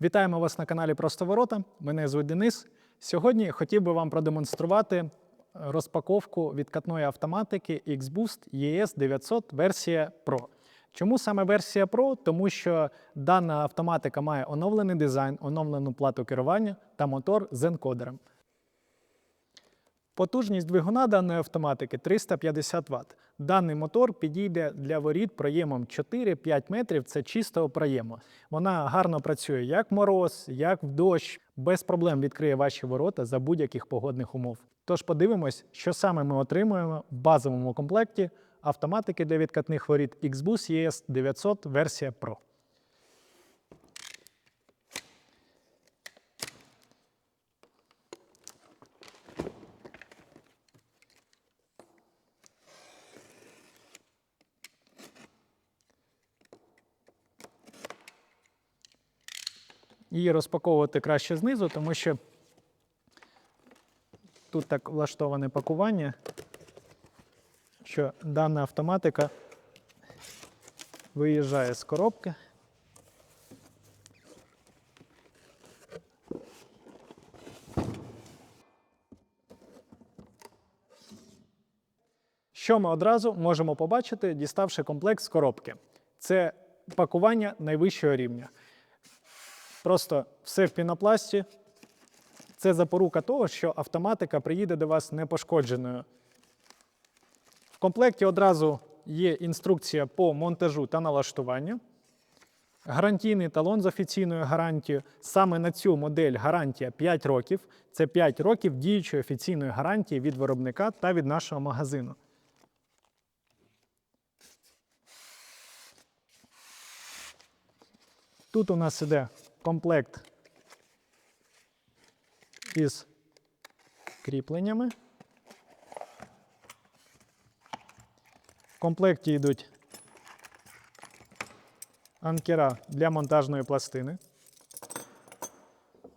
Вітаємо вас на каналі Просто Ворота. Мене звуть Денис. Сьогодні хотів би вам продемонструвати розпаковку відкатної автоматики X-Boost ES 900 версія Pro. Чому саме версія Pro? Тому що дана автоматика має оновлений дизайн, оновлену плату керування та мотор з енкодером. Потужність двигуна даної автоматики 350 Вт. Даний мотор підійде для воріт проємом 4-5 метрів. Це чистого проєму. Вона гарно працює як мороз, як в дощ, без проблем відкриє ваші ворота за будь-яких погодних умов. Тож подивимось, що саме ми отримуємо в базовому комплекті автоматики для відкатних воріт Xbus ES 900 версія Pro. Її розпаковувати краще знизу, тому що тут так влаштоване пакування, що дана автоматика виїжджає з коробки. Що ми одразу можемо побачити, діставши комплект з коробки? Це пакування найвищого рівня. Просто все в пінопласті. Це запорука того, що автоматика приїде до вас непошкодженою. В комплекті одразу є інструкція по монтажу та налаштуванню. Гарантійний талон з офіційною гарантією. Саме на цю модель гарантія 5 років. Це 5 років діючої офіційної гарантії від виробника та від нашого магазину. Тут у нас іде комплект із кріпленнями. В комплекті йдуть анкера для монтажної пластини.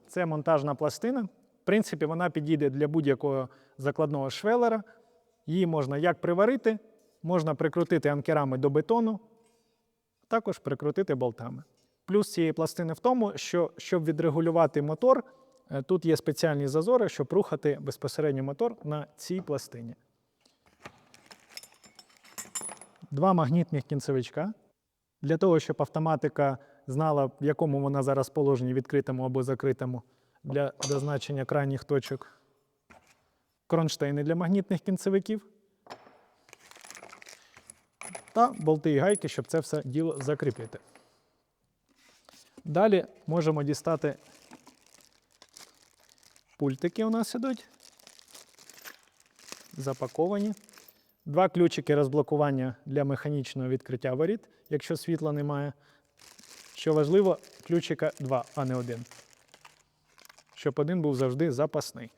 Це монтажна пластина. В принципі, вона підійде для будь-якого закладного швелера. Її можна як приварити, можна прикрутити анкерами до бетону, також прикрутити болтами. Плюс цієї пластини в тому, що щоб відрегулювати мотор, е, тут є спеціальні зазори, щоб рухати безпосередньо мотор на цій пластині. Два магнітних кінцевичка. Для того, щоб автоматика знала, в якому вона зараз положенні відкритому або закритому для дозначення крайніх точок. Кронштейни для магнітних кінцевиків. Та болти і гайки, щоб це все діло закріпити. Далі можемо дістати пультики у нас ідуть. Запаковані. Два ключики розблокування для механічного відкриття воріт, якщо світла немає. Що важливо, ключика два, а не один. Щоб один був завжди запасний.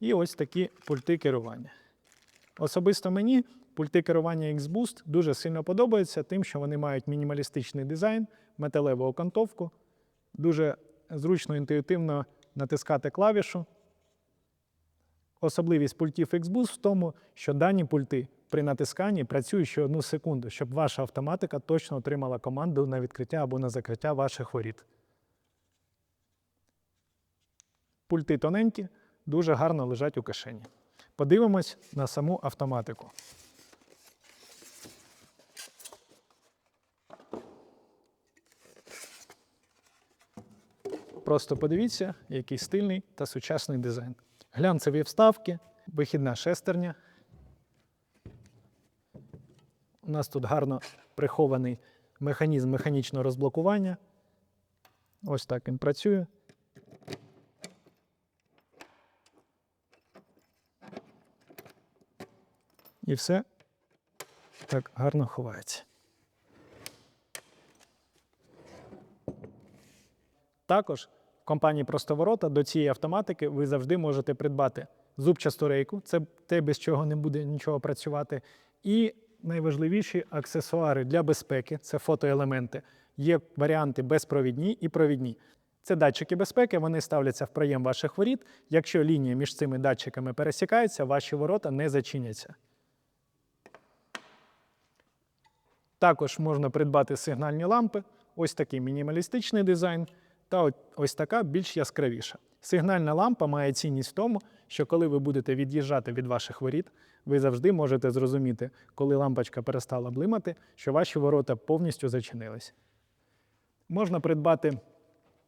І ось такі пульти керування. Особисто мені пульти керування X-Boost дуже сильно подобаються, тим, що вони мають мінімалістичний дизайн, металеву окантовку. Дуже зручно, інтуїтивно натискати клавішу. Особливість пультів Xboost в тому, що дані пульти при натисканні працюють ще одну секунду, щоб ваша автоматика точно отримала команду на відкриття або на закриття ваших воріт. Пульти тоненькі, дуже гарно лежать у кишені. Подивимось на саму автоматику. Просто подивіться, який стильний та сучасний дизайн. Глянцеві вставки, вихідна шестерня. У нас тут гарно прихований механізм механічного розблокування. Ось так він працює. І все так гарно ховається. Також компанії Простоворота до цієї автоматики ви завжди можете придбати зубчасту рейку, це те, без чого не буде нічого працювати. І найважливіші аксесуари для безпеки це фотоелементи. Є варіанти безпровідні і провідні. Це датчики безпеки, вони ставляться в проєм ваших воріт. Якщо лінія між цими датчиками пересікається, ваші ворота не зачиняться. Також можна придбати сигнальні лампи. Ось такий мінімалістичний дизайн. Та ось така більш яскравіша. Сигнальна лампа має цінність в тому, що коли ви будете від'їжджати від ваших воріт, ви завжди можете зрозуміти, коли лампочка перестала блимати, що ваші ворота повністю зачинились. Можна придбати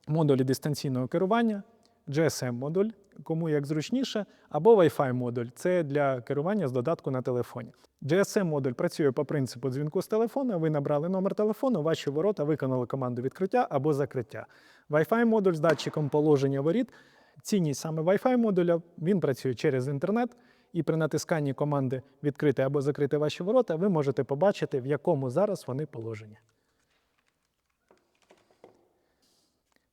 модулі дистанційного керування, GSM-модуль, кому як зручніше, або Wi-Fi модуль це для керування з додатку на телефоні. GSM-модуль працює по принципу дзвінку з телефона. Ви набрали номер телефону, ваші ворота виконали команду відкриття або закриття. Wi-Fi модуль з датчиком положення воріт. Цінність саме Wi-Fi модуля він працює через інтернет, і при натисканні команди відкрити або закрити ваші ворота, ви можете побачити, в якому зараз вони положені.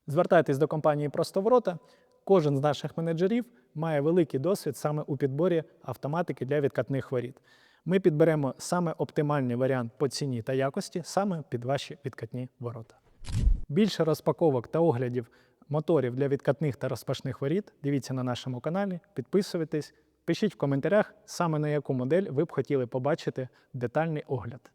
Звертайтесь до компанії Простоворота. Кожен з наших менеджерів має великий досвід саме у підборі автоматики для відкатних воріт. Ми підберемо саме оптимальний варіант по ціні та якості саме під ваші відкатні ворота. Більше розпаковок та оглядів моторів для відкатних та розпашних воріт дивіться на нашому каналі, підписуйтесь, пишіть в коментарях, саме на яку модель ви б хотіли побачити детальний огляд.